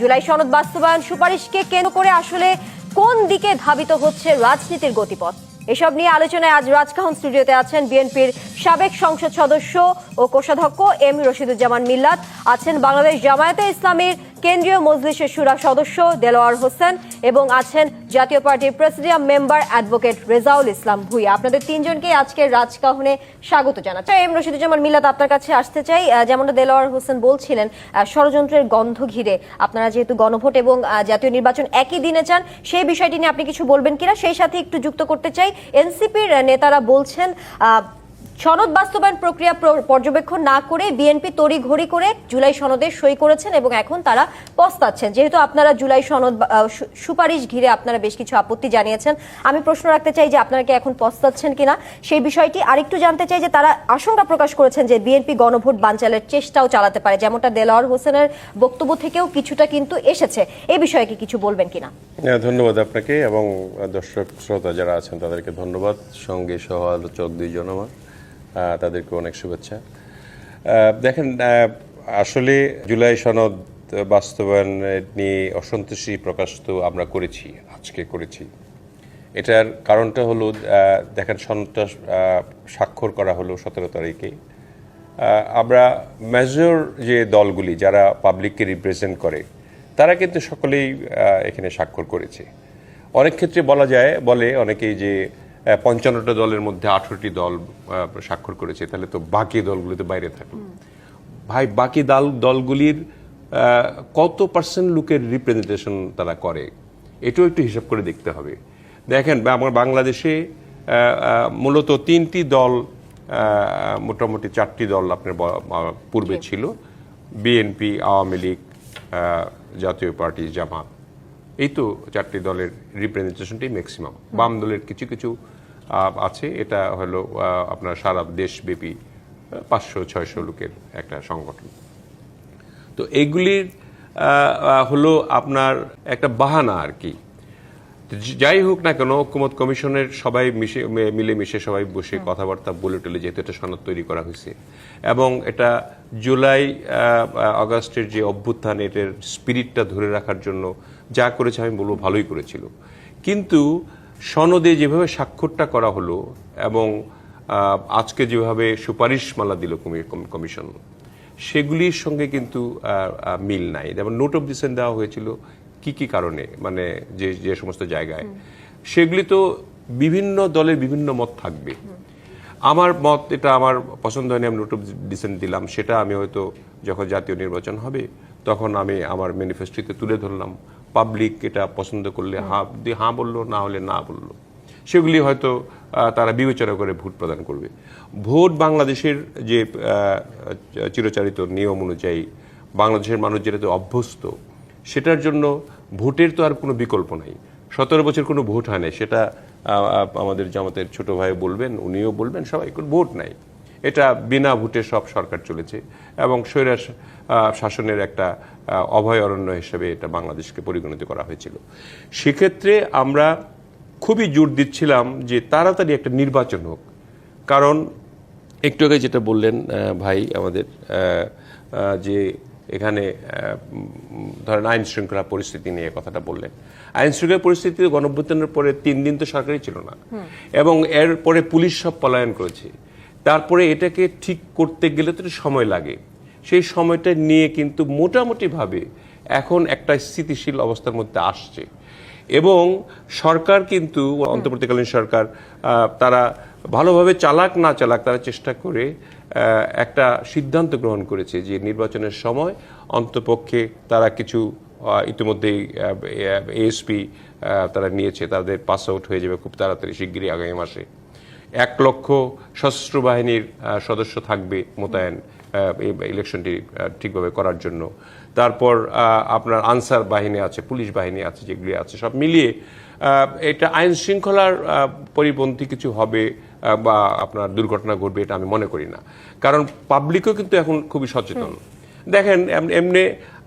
জুলাই সনদ বাস্তবায়ন সুপারিশকে কেন্দ্র করে আসলে কোন দিকে ধাবিত হচ্ছে রাজনীতির গতিপথ? এসব নিয়ে আলোচনায় আজ রাজকাহন স্টুডিওতে আছেন বিএনপির সাবেক সংসদ সদস্য ও কোষাধ্যক্ষ এম রশিদুজ্জামান মিল্লাত, আছেন বাংলাদেশ জামায়াতে ইসলামীর কেন্দ্রীয় মজলিসের সুরা সদস্য দেলোয়ার হোসেন এবং আছেন জাতীয় পার্টির presidium member advocate Rezaul Islam Bhuiya. আপনাদের তিনজনকে আজকের রাজকাহনে স্বাগত জানাচ্ছি। এম রশিদুজ্জামান মিল্লাত আপনার কাছে আসতে চাই। যেমনটা দেলোয়ার হোসেন বলছিলেন ষড়যন্ত্রের গন্ধ ঘিরে আপনারা যেহেতু গণভোট এবং জাতীয় নির্বাচন একই দিনে চান, সেই বিষয়টি নিয়ে আপনি কিছু বলবেন কিনা? সেই সাথে একটু যুক্ত করতে চাই। এনসিপির নেতারা বলছেন সনদ বাস্তবায়ন প্রক্রিয়া পর্যবেক্ষণ না করে বিএনপি তড়িঘড়ি করে জুলাই সনদে সই করেছেন এবং এখন তারা পস্তাচ্ছেন। যেহেতু আপনারা জুলাই সনদ সুপারিশ ঘিরে আপনারা বেশ কিছু আপত্তি জানিয়েছেন আমি প্রশ্ন রাখতে চাই যে আপনারা কি এখন পস্তাচ্ছেন কিনা? সেই বিষয়টি আরেকটু জানতে চাই যে তারা আশঙ্কা প্রকাশ করেছেন যে বিএনপি গণভোট বানচালের চেষ্টাও চালাতে পারে যেমনটা দেলোয়ার হোসেনের বক্তব্য থেকেও কিছুটা কিন্তু এসেছে। এই বিষয়ে কি কিছু বলবেন কিনা? হ্যাঁ, ধন্যবাদ আপনাকে এবং দর্শক শ্রোতা যারা আছেন তাদেরকে ধন্যবাদ। সঙ্গে সহ আলোচক দুইজন আমার। তাদেরকে অনেক শুভেচ্ছা। দেখেন আসলে জুলাই সনদ বাস্তবায়ন নিয়ে অসন্তুষ্টি প্রকাশ তো আমরা করেছি, আজকে করেছি। এটার কারণটা হলো দেখেন, সনদটা স্বাক্ষর করা হলো সতেরো তারিখে। আমরা মেজর যে দলগুলি যারা পাবলিককে রিপ্রেজেন্ট করে, তারা কিন্তু সকলেই এখানে স্বাক্ষর করেছে। অনেক ক্ষেত্রে বলা যায়, বলে অনেকেই যে পঞ্চান্নটা দলের মধ্যে আঠারোটি দল স্বাক্ষর করেছে। তাহলে তো বাকি দলগুলি তো বাইরে থাকল ভাই বাকি দল দলগুলির কত পার্সেন্ট লোকের রিপ্রেজেন্টেশন তারা করে? এটাও একটু হিসাব করে দেখতে হবে। দেখেন আমার বাংলাদেশে মূলত তিনটি দল মোটামুটি চারটি দল আপনার পূর্বে ছিল। বিএনপি আওয়ামী লীগ জাতীয় পার্টি জামাত। এই তো চারটি দলের রিপ্রেজেন্টেশনটাই ম্যাক্সিমাম বাম দলের কিছু কিছু আছে। এটা হলো আপনার সারা দেশব্যাপী পাঁচশো ছয়শো লোকের একটা সংগঠন। তো আহ, হলো আপনার একটা বাহানা আর কি। যাই হোক না কেন ঐক্যমত কমিশনের সবাই মিশে মিলেমিশে সবাই বসে কথাবার্তা বলে টলে যেহেতু এটা সনদ তৈরি করা হয়েছে। এবং এটা জুলাই আগস্টের যে অভ্যুত্থান এটার স্পিরিটটা ধরে রাখার জন্য যা করেছে আমি বলব ভালোই করেছিল। কিন্তু সনদে যেভাবে স্বাক্ষরটা করা হলো এবং আজকে যেভাবে সুপারিশমালা দিল কমি- কমিশন, সেগুলির সঙ্গে কিন্তু মিল নাই। যেমন নোট অফ ডিসেন্ট দেওয়া হয়েছিল, কি কি কারণে? মানে যে যে সমস্ত জায়গায়। সেগুলি তো বিভিন্ন দলের বিভিন্ন মত থাকবে। আমার মত, এটা আমার পছন্দ হয়নি, আমি নোট অফ ডিসেন্ট দিলাম, সেটা আমি হয়তো যখন জাতীয় নির্বাচন হবে, তখন আমি আমার ম্যানিফেস্টোতে তুলে ধরলাম। পাবলিক এটা পছন্দ করলে দিয়ে হ্যাঁ বলল, না হলে না বলল। সেগুলি হয়তো তারা বিবেচনা করে ভোট প্রদান করবে। ভোট বাংলাদেশের যে চিরচারিত নিয়ম অনুযায়ী, বাংলাদেশের মানুষ যেটাতে অভ্যস্ত, সেটার জন্য ভোটের তো আর কোনো বিকল্প নাই। সতেরো বছর কোনো ভোট হয় নাই, সেটা আমাদের জামাতের ছোট ভাই বলবেন, উনিও বলবেন, সবাই, কোনো ভোট নাই। এটা বিনা ভোটে সব সরকার চলেছে এবং স্বৈরা শাসনের একটা অভয়ারণ্য হিসেবে এটা বাংলাদেশকে পরিগণিত করা হয়েছিল। সেক্ষেত্রে আমরা খুবই জোর দিচ্ছিলাম যে তাড়াতাড়ি একটা নির্বাচন হোক। কারণ একটু আগে যেটা বললেন ভাই আমাদের যে এখানে ধরেন আইন শৃঙ্খলা পরিস্থিতি নিয়ে কথাটা বললেন। আইন শৃঙ্খলা পরিস্থিতি গণভ্যুত্থানের পরে তিন দিন তো সরকারই ছিল না। এবং এর পরে পুলিশ সব পলায়ন করেছে। তারপরে এটাকে ঠিক করতে গেলে তো সময় লাগে সেই সময়টা নিয়ে কিন্তু মোটামুটিভাবে এখন একটা স্থিতিশীল অবস্থার মধ্যে আসছে এবং সরকার কিন্তু অন্তর্বর্তীকালীন সরকার তারা ভালোভাবে চালাক না চালাক তারা চেষ্টা করে একটা সিদ্ধান্ত গ্রহণ করেছে যে নির্বাচনের সময় অন্তপক্ষে তারা কিছু ইতিমধ্যেই এএসপি তারা নিয়েছে তাদের পাস আউট হয়ে যাবে খুব তাড়াতাড়ি শিগগিরই আগামী মাসে এক লক্ষ সশস্ত্র বাহিনীর সদস্য থাকবে মোতায়েন ইলেকশনটি ঠিকভাবে করার জন্য। তারপর আপনার আনসার বাহিনী আছে, পুলিশ বাহিনী আছে যেগুলি আছে, সব মিলিয়ে এটা আইন শৃঙ্খলার পরিপন্থী কিছু হবে বা আপনার দুর্ঘটনা ঘটবে এটা আমি মনে করি না। কারণ পাবলিকও কিন্তু এখন খুবই সচেতন। দেখেন এমনি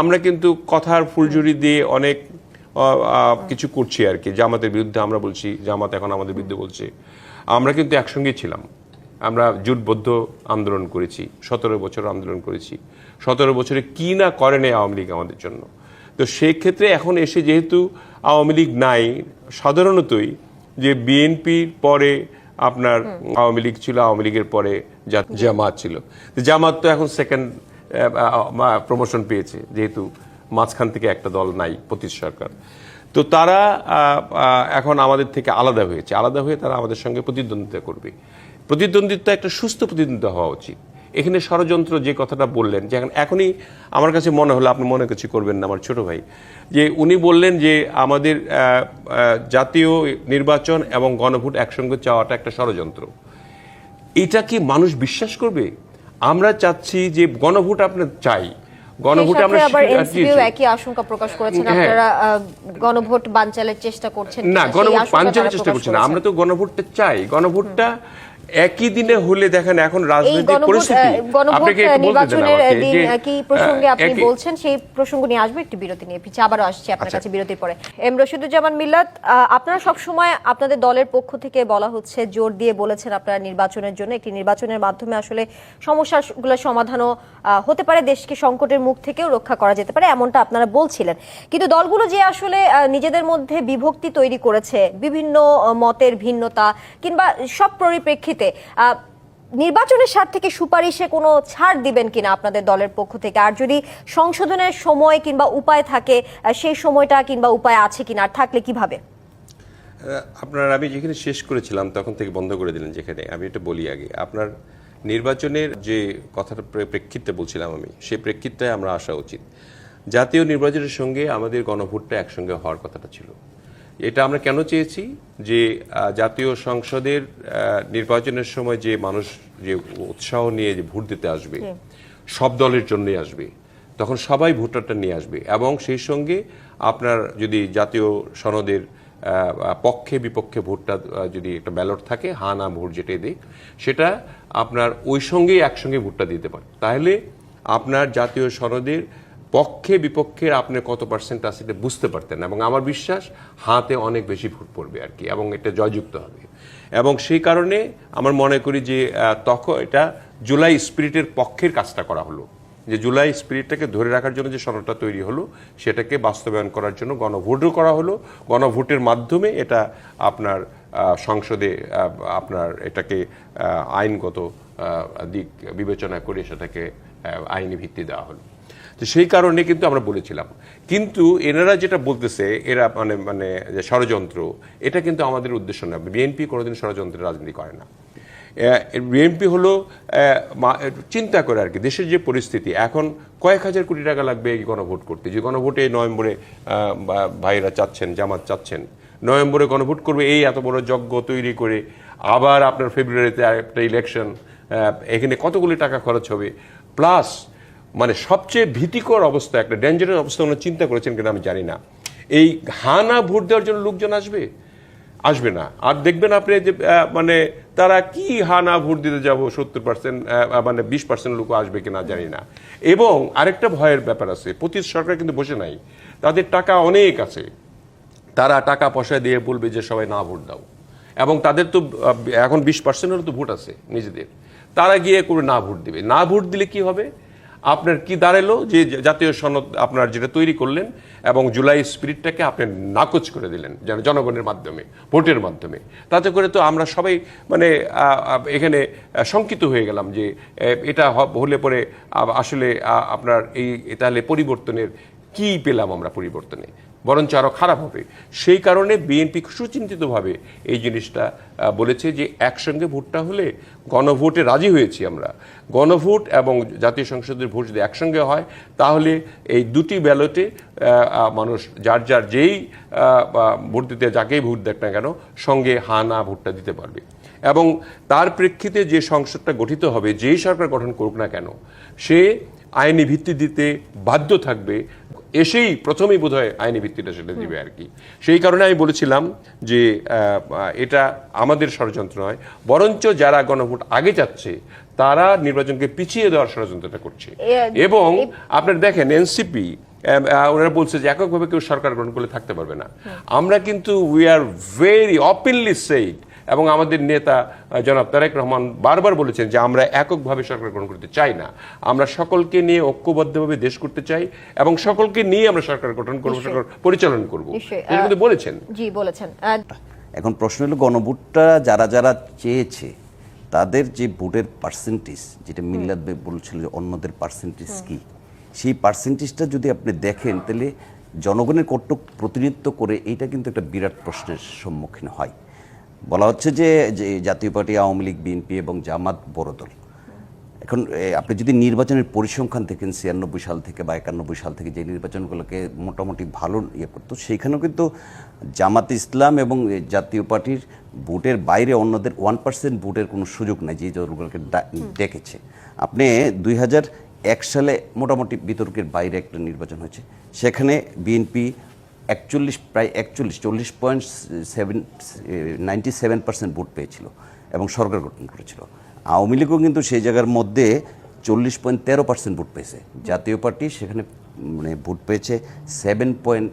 আমরা কিন্তু কথার ফুলঝুরি দিয়ে অনেক কিছু করছি আর কি। জামাতের বিরুদ্ধে আমরা বলছি, জামাত এখন আমাদের বিরুদ্ধে বলছে। আমরা কিন্তু একসঙ্গেই ছিলাম। আমরা জোটবদ্ধ আন্দোলন করেছি সতেরো বছর আন্দোলন করেছি। সতেরো বছরে কি না করেনি আওয়ামী লীগ আমাদের জন্য? তো সেক্ষেত্রে এখন এসে যেহেতু আওয়ামী লীগ নাই সাধারণতই যে বিএনপির পরে আপনার আওয়ামী লীগ ছিল আওয়ামী লীগের পরে জামাত ছিল। জামাত তো এখন সেকেন্ড প্রমোশন পেয়েছে যেহেতু মাঝখান থেকে একটা দল নাই পঁচিশ সরকার। তো তারা এখন আমাদের থেকে আলাদা হয়েছে। আলাদা হয়ে তারা আমাদের সঙ্গে প্রতিদ্বন্দ্বিতা করবে। প্রতিদ্বন্দ্বিতা একটা সুস্থ প্রতিদ্বন্দ্বিতা হওয়া উচিত। এখানে ষড়যন্ত্র যে কথাটা বললেন, যে এখন, এখনই আমার কাছে মনে হলো, আপনি মনে কিছু করবেন না আমার ছোট ভাই, যে উনি বললেন যে আমাদের জাতীয় নির্বাচন এবং গণভোট একসঙ্গে চাওয়াটা একটা ষড়যন্ত্র। এটা কি মানুষ বিশ্বাস করবে? আমরা চাচ্ছি যে গণভোট আপনার চাই। গণভোটে আমরা আবার এনসিপিও একই আশঙ্কা প্রকাশ করেছেন। হ্যাঁ। আপনারা গণভোট বানচালের চেষ্টা করছেন না গণভোট বানচালের চেষ্টা করছেন না। আমরা তো গণভোটটা চাই। গণভোটটা একই দিনে হলে দেখেন এখন রাজনৈতিক পরিস্থিতি। আপনাকে একটু বলতে দেন নির্বাচনের দিন যে, আহ, কি প্রসঙ্গে আপনি বলছেন সেই প্রসঙ্গ নিয়ে আসব একটু বিরতি নিয়ে। পিছিয়ে আবারও আসছি আপনার আচ্ছা। কাছে বিরতির পরে। এম রশিদুজ্জামান মিল্লাত আপনারা সব সময় আপনাদের দলের পক্ষ থেকে বলা হচ্ছে জোর দিয়ে বলেছেন আপনারা নির্বাচনের জন্য। একটি নির্বাচনের মাধ্যমে আসলে সমস্যাগুলো সমাধানও হতে পারে দেশকে সংকটের মুখ থেকেও রক্ষা করা যেতে পারে এমনটা আপনারা বলছিলেন। কিন্তু দলগুলো যে আসলে নিজেদের মধ্যে বিভক্তি তৈরি করেছে বিভিন্ন মতের ভিন্নতা কিংবা সব পরিপ্রেক্ষিতে আহ, নির্বাচনের স্বার্থে সুপারিশে কোনো ছাড় দিবেন কিনা আপনাদের দলের পক্ষ থেকে? আর যদি সংশোধনের সময় কিংবা উপায় থাকে সেই সময়টা কিংবা উপায় আছে কিনা? আর থাকলে কীভাবে? আপনার আমি যেখানে শেষ করেছিলাম তখন থেকে বন্ধ করে দিলেন যেখানে। আমি এটা বলি আগে। আপনার নির্বাচনের যে কথাটা প্রে- প্রেক্ষিতে বলছিলাম আমি সেই প্রেক্ষিতটায় আমরা আসা উচিত। জাতীয় নির্বাচনের সঙ্গে আমাদের গণভোটটা একসঙ্গে হওয়ার কথাটা ছিল। এটা আমরা কেন চেয়েছি? যে জাতীয় সংসদের নির্বাচনের সময় যে মানুষ যে উৎসাহ নিয়ে যে ভোট দিতে আসবে সব দলের জন্যই আসবে তখন সবাই ভোটারটা নিয়ে আসবে। এবং সেই সঙ্গে আপনার যদি জাতীয় সনদের পক্ষে বিপক্ষে ভোটটা যদি একটা ব্যালট থাকে হা না ভোট যেটাই দিক সেটা আপনার ওই সঙ্গেই একসঙ্গে ভোটটা দিতে পারে। তাহলে আপনার জাতীয় সনদের পক্ষে বিপক্ষে আপনার কত পার্সেন্ট আছে এটা বুঝতে পারতেন এবং আমার বিশ্বাস হাতে অনেক বেশি ভোট পড়বে আর কি, এবং এটা জয়যুক্ত হবে। এবং সেই কারণে আমার মনে করি যে তখন এটা জুলাই স্পিরিটের পক্ষের কাজটা করা হলো। যে জুলাই স্পিরিটটাকে ধরে রাখার জন্য যে সনদটা তৈরি হলো, সেটাকে বাস্তবায়ন করার জন্য গণভোটও করা হলো। গণভোটের মাধ্যমে এটা আপনার সংসদে আপনার এটাকে আইনগত দিক বিবেচনা করে সেটাকে আইনি ভিত্তি দেওয়া হলো। তো সেই কারণে কিন্তু আমরা বলেছিলাম। কিন্তু এনারা যেটা বলতেছে, এরা মানে মানে যে ষড়যন্ত্র, এটা কিন্তু আমাদের উদ্দেশ্য না। বিএনপি কোনোদিন ষড়যন্ত্রের রাজনীতি করে না। বিএনপি হলো চিন্তা করে আর কি, দেশের যে পরিস্থিতি। এখন কয়েক হাজার কোটি টাকা লাগবে এই গণভোট করতে। যে গণভোটে নভেম্বরে ভাইরা চাচ্ছেন, জামাত চাচ্ছেন, নভেম্বরে গণভোট করবে এই এত বড় যজ্ঞ তৈরি করে। আবার আপনার ফেব্রুয়ারিতে একটা ইলেকশন এখানে কতগুলি টাকা খরচ হবে? প্লাস মানে সবচেয়ে ভীতিকর অবস্থা, একটা ডেঞ্জারাস অবস্থা ওনারা চিন্তা করেছেন কিনা আমি জানি না। এই হানা ভোট দেওয়ার জন্য লোকজন আসবে? আসবে না। আর দেখবেন আপনি যে মানে তারা কি হানা ভোট দিতে যাব, সত্তর পার্সেন্ট মানে বিশ পার্সেন্ট লোক আসবে কিনা জানি না। এবং আরেকটা ভয়ের ব্যাপার আছে প্রতি সরকার কিন্তু বসে নাই। তাদের টাকা অনেক আছে। তারা টাকা পয়সা দিয়ে বলবে যে সবাই না ভোট দাও। এবং তাদের তো এখন বিশ পার্সেন্টেরও তো ভোট আছে নিজেদের। তারা গিয়ে করে না ভোট দিবে। না ভোট দিলে কি হবে? আপনার কি দাঁড়াল যে জাতীয় সনদ আপনার যেটা তৈরি করলেন এবং জুলাই স্পিরিটটাকে আপনি নাকচ করে দিলেন, যেন জনগণের মাধ্যমে, ভোটের মাধ্যমে। তাতে করে তো আমরা সবাই মানে এখানে শঙ্কিত হয়ে গেলাম যে এটা হলে পরে আসলে আপনার এই তাহলে পরিবর্তনের কি পেলাম আমরা পরিবর্তনে? বরঞ্চ আরও খারাপ হবে। সেই কারণে বিএনপি সুচিন্তিতভাবে এই জিনিসটা বলেছে যে একসঙ্গে ভোটটা হলে গণভোটে রাজি হয়েছি আমরা। গণভোট এবং জাতীয় সংসদের ভোট যদি একসঙ্গে হয়, তাহলে এই দুটি ব্যালটে মানুষ যার যার যেই ভোট দিতে যাকেই ভোট দেখ না কেন, সঙ্গে হা না ভোটটা দিতে পারবে। এবং তার প্রেক্ষিতে যে সংসদটা গঠিত হবে, যেই সরকার গঠন করুক না কেন, সে আইনি ভিত্তি দিতে বাধ্য থাকবে এসেই প্রথমেই বোধ হয় আইনি ভিত্তিটা সেটা দিবে আর কি সেই কারণে আমি বলেছিলাম যে এটা আমাদের ষড়যন্ত্র নয় বরঞ্চ যারা গণভোট আগে যাচ্ছে তারা নির্বাচনকে পিছিয়ে দেওয়ার ষড়যন্ত্রটা করছে। এবং আপনার দেখেন এনসিপি ওনারা বলছে যে এককভাবে কেউ সরকার গ্রহণ করলে থাকতে পারবে না। আমরা কিন্তু we are very openly said এবং আমাদের নেতা জনাব তারেক রহমান বারবার বলেছেন যে আমরা এককভাবে সরকার গ্রহণ করতে চাই না। আমরা সকলকে নিয়ে ঐক্যবদ্ধভাবে দেশ করতে চাই এবং সকলকে নিয়ে আমরা সরকার গঠন করব সরকার পরিচালন করব। বলেছেন। জি বলেছেন। এখন প্রশ্ন হলো গণভোটটা যারা যারা চেয়েছে তাদের যে ভোটের পার্সেন্টেজ যেটা মিল্লাদ বলছিল যে অন্যদের পার্সেন্টেজ কি সেই পার্সেন্টেজটা যদি আপনি দেখেন তাহলে জনগণের কর্তব্য প্রতিনিধিত্ব করে এইটা কিন্তু একটা বিরাট প্রশ্নের সম্মুখীন হয়। বলা হচ্ছে যে যে জাতীয় পার্টি আওয়ামী লীগ বিএনপি এবং জামাত বড় দল। এখন আপনি যদি নির্বাচনের পরিসংখ্যান দেখেন ছিয়ানব্বই সাল থেকে বা একানব্বই সাল থেকে যে নির্বাচনগুলোকে মোটামুটি ভালো ইয়ে করতো সেইখানেও কিন্তু জামাত ইসলাম এবং জাতীয় পার্টির ভোটের বাইরে অন্যদের ওয়ান পার্সেন্ট ভোটের কোনো সুযোগ নাই যে দলগুলোকে ডা- ডেকেছে। আপনি দুই হাজার এক সালে মোটামুটি বিতর্কের বাইরে একটা নির্বাচন হয়েছে। সেখানে বিএনপি একচল্লিশ প্রায় একচল্লিশ চল্লিশ point seven ninety seven percent vote পেয়েছিল এবং সরকার গঠন করেছিল। আওয়ামী লীগও কিন্তু সেই জায়গার মধ্যে চল্লিশ পয়েন্ট তেরো পার্সেন্ট ভোট পেয়েছে। জাতীয় পার্টি সেখানে মানে ভোট পেয়েছে seven point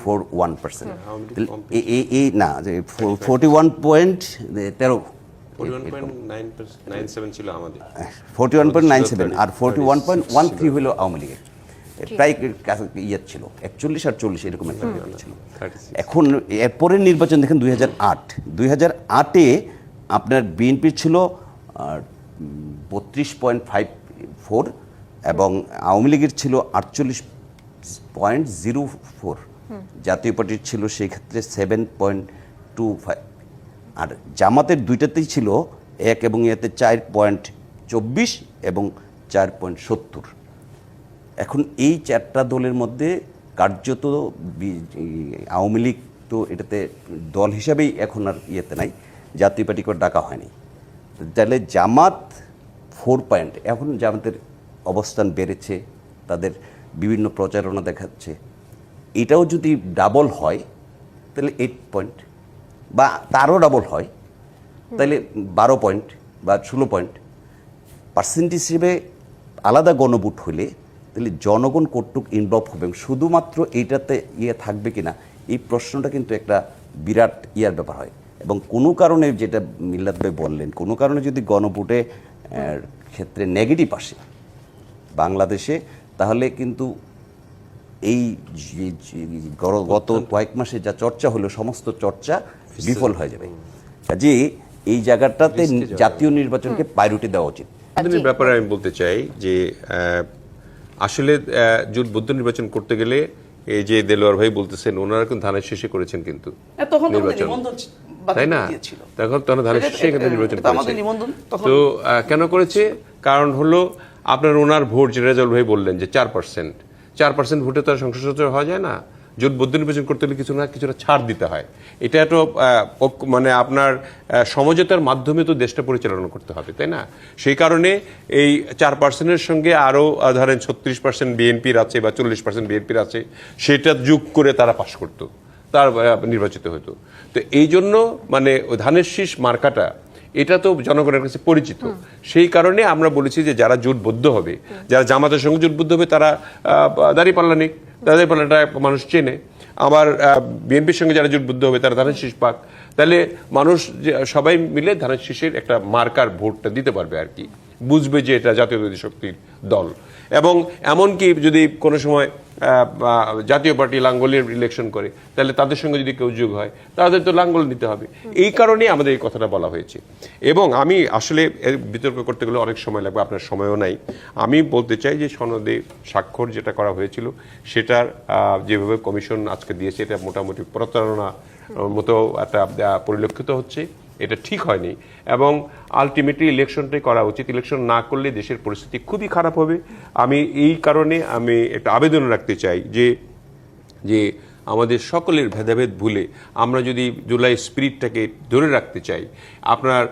four one percent এই না ফোর্টি ওয়ান পয়েন্ট তেরো। ছিল আমাদের। Forty one point nine seven আর forty one point one three হলো আওয়ামী লীগের। প্রায় ইয়ে ছিল একচল্লিশ আর চল্লিশ এরকম একটা ছিল। এখন এরপরের নির্বাচন দেখেন দুই হাজার আট। দুই হাজার আটে আপনার বিএনপির ছিল বত্রিশ পয়েন্ট ফাইভ ফোর এবং আওয়ামী লীগের ছিল আটচল্লিশ পয়েন্ট জিরো ফোর। জাতীয় পার্টির ছিল সেই ক্ষেত্রে সেভেন পয়েন্ট টু ফাইভ। আর জামাতের দুইটাতেই ছিল এক এবং এতে চার পয়েন্ট চব্বিশ এবং চার পয়েন্ট সত্তর। এখন এই চারটা দলের মধ্যে কার্যত আওয়ামী লীগ তো এটাতে দল হিসাবেই এখন আর ইয়েতে নাই, জাতীয় পার্টিকে আর ডাকা হয়নি। তাহলে জামাত ফোর পয়েন্ট এখন জামাতের অবস্থান বেড়েছে, তাদের বিভিন্ন প্রচারণা দেখাচ্ছে, এটাও যদি ডাবল হয়, তাহলে এইট পয়েন্ট বা তারও ডাবল হয়, তাহলে বারো পয়েন্ট বা ষোলো পয়েন্ট পার্সেন্টেজ হিসেবে আলাদা গণভোট হলে তাহলে জনগণ কর্তৃক ইনভলভ হবে এবং শুধুমাত্র এইটাতে ইয়ে থাকবে কিনা এই প্রশ্নটা কিন্তু একটা বিরাট ইয়ার ব্যাপার হয়। এবং কোনো কারণে যেটা মিল্লাত ভাই বললেন কোনো কারণে যদি গণভোটে ক্ষেত্রে নেগেটিভ আসে বাংলাদেশে তাহলে কিন্তু এই যে- যে- গত কয়েক মাসে যা চর্চা হলো সমস্ত চর্চা বিফল হয়ে যাবে। কাজে এই জায়গাটাতে জাতীয় নির্বাচনকে প্রায়োরিটি দেওয়া উচিত। ব্যাপারে আমি বলতে চাই যে আসলে জুট জোট বৌদ্ধ নির্বাচন করতে গেলে এই যে দেলোয়ার ভাই বলতেছেন ওনারা কিন্তু ধানের শেষে করেছেন কিন্তু নির্বাচন। তাই না? তখন তখন ধানের শেষে কিন্তু নির্বাচন তো কেন করেছে? কারণ হলো আপনার ওনার ভোট যে রেজাল ভাই বললেন যে চার পার্সেন্ট চার পার্সেন্ট ভোটে তো আর সংসদ সদস্য হওয়া যায় না। জোট বৌদ্ধ নির্বাচন করতে হলে কিছু না কিছুটা ছাড় দিতে হয়। এটা তো মানে আপনার সমঝোতার মাধ্যমে তো দেশটা পরিচালনা করতে হবে তাই না? সেই কারণে এই চার পার্সেন্টের সঙ্গে আরও ধরেন ছত্রিশ পার্সেন্ট বিএনপির আছে বা চল্লিশ পার্সেন্ট বিএনপির আছে সেটা যোগ করে তারা পাশ করতো তার নির্বাচিত হতো। তো এই জন্য মানে ধানের শীষ মার্কাটা এটা তো জনগণের কাছে পরিচিত। সেই কারণে আমরা বলেছি যে যারা জোটবদ্ধ হবে যারা জামাতের সঙ্গে জোটবদ্ধ হবে তারা দাঁড়িয়ে পাল্লা নিক দাঁড়িয়ে পাল্লাটা মানুষ চেনে। আমার বিএনপির সঙ্গে যারা জোটবদ্ধ হবে, তারা ধানের শীষ পাক। তাহলে মানুষ সবাই মিলে ধানের শীষের একটা মার্কার ভোটটা দিতে পারবে আর কি। বুঝবে যে এটা জাতীয় শক্তির দল। এবং এমনকি যদি কোনো সময় জাতীয় পার্টি লাঙ্গলের ইলেকশন করে, তাহলে তাদের সঙ্গে যদি কেউ যোগ হয়, তাদের তো লাঙ্গল নিতে হবে। এই কারণেই আমাদের এই কথাটা বলা হয়েছে। এবং আমি আসলে এর বিতর্ক করতে গেলে অনেক সময় লাগবে, আপনার সময়ও নাই। আমি বলতে চাই যে সনদে স্বাক্ষর যেটা করা হয়েছিল, সেটার যেভাবে কমিশন আজকে দিয়েছে, এটা মোটামুটি প্রতারণা মতো একটা পরিলক্ষিত হচ্ছে। এটা ঠিক হয়নি। এবং আলটিমেটলি ইলেকশনটাই করা উচিত। ইলেকশন না করলে দেশের পরিস্থিতি খুবই খারাপ হবে। আমি এই কারণে আমি একটা আবেদন রাখতে চাই যে যে আমাদের সকলের ভেদাভেদ ভুলে আমরা যদি জুলাই স্পিরিটটাকে ধরে রাখতে চাই আপনার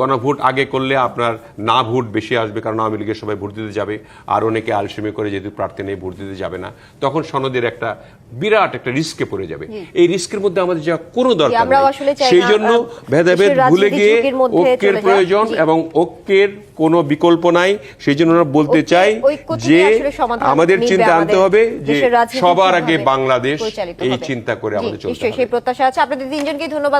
গণভোট আগে করলে আপনার না ভোট বেশি আসবে কারণ আওয়ামী লীগের সবাই ভোট দিতে যাবে আর অনেকে আলসেমি করে যেহেতু প্রার্থী নেই ভোট দিতে যাবে না তখন সনদের একটা বিরাট একটা রিস্কে পড়ে যাবে। এই রিস্কের মধ্যে আমাদের যা কোনো দরকার নেই। সেই জন্য ভেদাভেদ ভুলে গিয়ে ঐক্যের প্রয়োজন এবং ঐক্যের কোনো বিকল্প নাই সেই জন্য আমরা বলতে চাই যে আমাদের চিন্তা আনতে হবে যে সবার আগে বাংলাদেশ এই চিন্তা করে আমাদের চলতে সেই প্রত্যাশা আছে। আপনাদের তিনজনকে ধন্যবাদ।